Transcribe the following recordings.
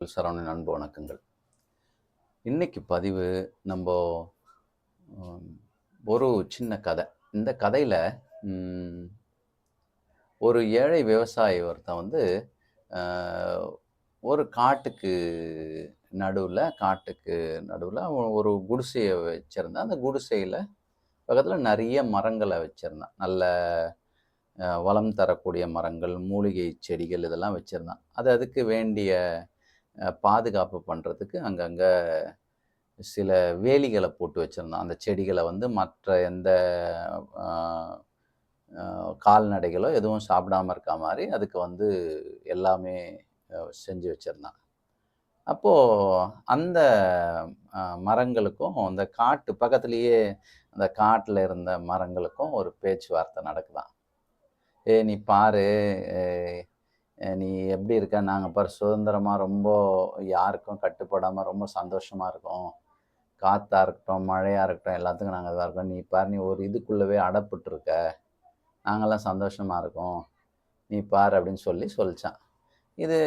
சரவணன் அன்பு வணக்கங்கள். இன்றைக்கி பதிவு நம்ம ஒரு சின்ன கதை. இந்த கதையில் ஒரு ஏழை விவசாயி ஒருத்தன் வந்து ஒரு காட்டுக்கு நடுவில் காட்டுக்கு நடுவில் ஒரு குடிசையை வச்சுருந்தான். அந்த குடிசையில் பக்கத்தில் நிறைய மரங்களை வச்சுருந்தான். நல்ல வளம் தரக்கூடிய மரங்கள் மூலிகை செடிகள் இதெல்லாம் வச்சுருந்தான். அது அதுக்கு வேண்டிய பாதுகாப்பு பண்ணுறதுக்கு அங்கங்கே சில வேலிகளை போட்டு வச்சுருந்தான். அந்த செடிகளை வந்து மற்ற எந்த கால்நடைகளோ எதுவும் சாப்பிடாம இருக்க மாதிரி அதுக்கு வந்து எல்லாமே செஞ்சு வச்சுருந்தான். அப்போது அந்த மரங்களுக்கும் அந்த காட்டு பக்கத்துலேயே அந்த காட்டில் இருந்த மரங்களுக்கும் ஒரு பேச்சுவார்த்தை நடக்குதான். ஏ நீ பாரு நீ எப்படி இருக்க? நாங்கள் பாரு சுதந்திரமாக ரொம்ப யாருக்கும் கட்டுப்படாமல் ரொம்ப சந்தோஷமாக இருக்கோம். காற்றா இருக்கட்டும் மழையாக இருக்கட்டும் எல்லாத்துக்கும் நாங்கள் இதாக இருக்கோம். நீ பாரு நீ ஒரு இதுக்குள்ளவே அடப்பட்டுருக்க. நாங்கள்லாம் சந்தோஷமாக இருக்கோம். நீ பாரு அப்படின்னு சொல்லி சொல்லித்தான் இது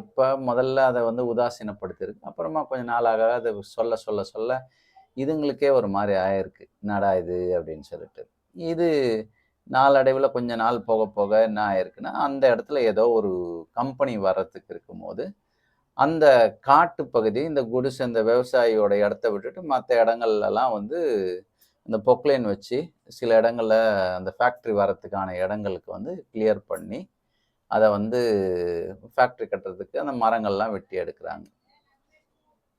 இப்போ முதல்ல அதை வந்து உதாசீனப்படுத்தியிருக்கு. அப்புறமா கொஞ்சம் நாளாக அதை சொல்ல சொல்ல சொல்ல இதுங்களுக்கே ஒரு மாதிரி ஆயிருக்கு. என்னடா இது அப்படின்னு சொல்லிட்டு. இது நாளடைவில் கொஞ்ச நாள் போக போக என்ன ஆயிருக்குன்னா அந்த இடத்துல ஏதோ ஒரு கம்பெனி வர்றதுக்கு இருக்கும்போது அந்த காட்டு பகுதி இந்த குடிசை இந்த விவசாயியோட இடத்த விட்டுட்டு மற்ற இடங்கள்லாம் வந்து இந்த பொக்லைன் வச்சு சில இடங்களில் அந்த ஃபேக்ட்ரி வரத்துக்கான இடங்களுக்கு வந்து கிளியர் பண்ணி அதை வந்து ஃபேக்ட்ரி கட்டுறதுக்கு அந்த மரங்கள்லாம் வெட்டி எடுக்கிறாங்க.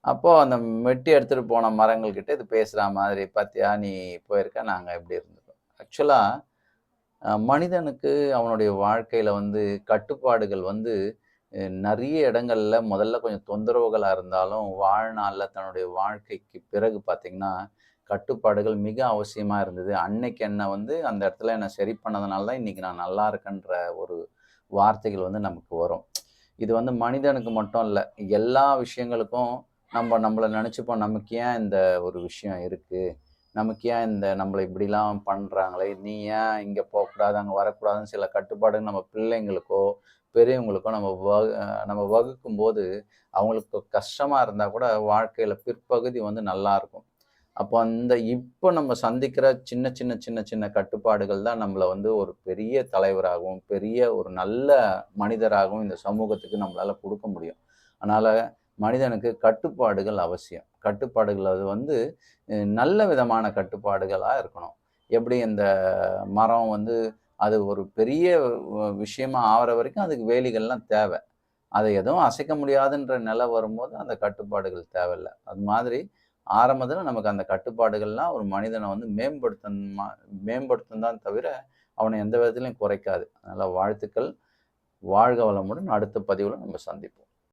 அப்போது அந்த வெட்டி எடுத்துகிட்டு போன மரங்கள்கிட்ட இது பேசுகிற மாதிரி பார்த்தியா நீ போயிருக்க நாங்கள் எப்படி இருந்திருக்கோம் ஆக்சுவலாக மனிதனுக்கு அவனுடைய வாழ்க்கையில் வந்து கட்டுப்பாடுகள் வந்து நிறைய இடங்கள்ல முதல்ல கொஞ்சம் தொந்தரவுகளாக இருந்தாலும் வாழ்நாளில் தன்னுடைய வாழ்க்கைக்கு பிறகு பார்த்திங்கன்னா கட்டுப்பாடுகள் மிக அவசியமாக இருந்தது. அன்னைக்கு என்னை வந்து அந்த இடத்துல என்னை சரி பண்ணதுனால தான் இன்றைக்கி நான் நல்லா இருக்கேன்ற ஒரு வார்த்தைகள் வந்து நமக்கு வரும். இது வந்து மனிதனுக்கு மட்டும் இல்லை எல்லா விஷயங்களுக்கும் நம்ம நம்மளை நினச்சிப்போம் நமக்கு ஏன் இந்த ஒரு விஷயம் இருக்குது நமக்கு ஏன் இந்த நம்மளை இப்படிலாம் பண்ணுறாங்களே நீ ஏன் இங்கே போகக்கூடாது அங்கே வரக்கூடாதுன்னு சில கட்டுப்பாடுகள் நம்ம பிள்ளைங்களுக்கோ பெரியவங்களுக்கோ நம்ம வகு நம்ம வகுக்கும் போது அவங்களுக்கு கஷ்டமாக இருந்தால் கூட வாழ்க்கையில் பிற்பகுதி வந்து நல்லா இருக்கும். அப்போ அந்த இப்போ நம்ம சந்திக்கிற சின்ன சின்ன சின்ன சின்ன கட்டுப்பாடுகள் தான் நம்மளை வந்து ஒரு பெரிய தலைவராகவும் பெரிய ஒரு நல்ல மனிதராகவும் இந்த சமூகத்துக்கு நம்மளால் கொடுக்க முடியும். அதனால் மனிதனுக்கு கட்டுப்பாடுகள் அவசியம். கட்டுப்பாடுகள் அது வந்து நல்ல விதமான கட்டுப்பாடுகளாக இருக்கணும். எப்படி இந்த மரம் வந்து அது ஒரு பெரிய விஷயமா ஆகிற வரைக்கும் அதுக்கு வேலிகள்லாம் தேவை. அதை எதுவும் அசைக்க முடியாதுன்ற நிலை வரும்போது அந்த கட்டுப்பாடுகள் தேவையில்லை. அது மாதிரி ஆரம்பத்தில் நமக்கு அந்த கட்டுப்பாடுகள்லாம் ஒரு மனிதனை வந்து மேம்படுத்தணும் மேம்படுத்தும் தான் தவிர அவனை எந்த விதத்துலையும் குறைக்காது. அதனால் வாழ்த்துக்கள். வாழ்க வளமுடன் அடுத்த பதிவில் நம்ம சந்திப்போம்.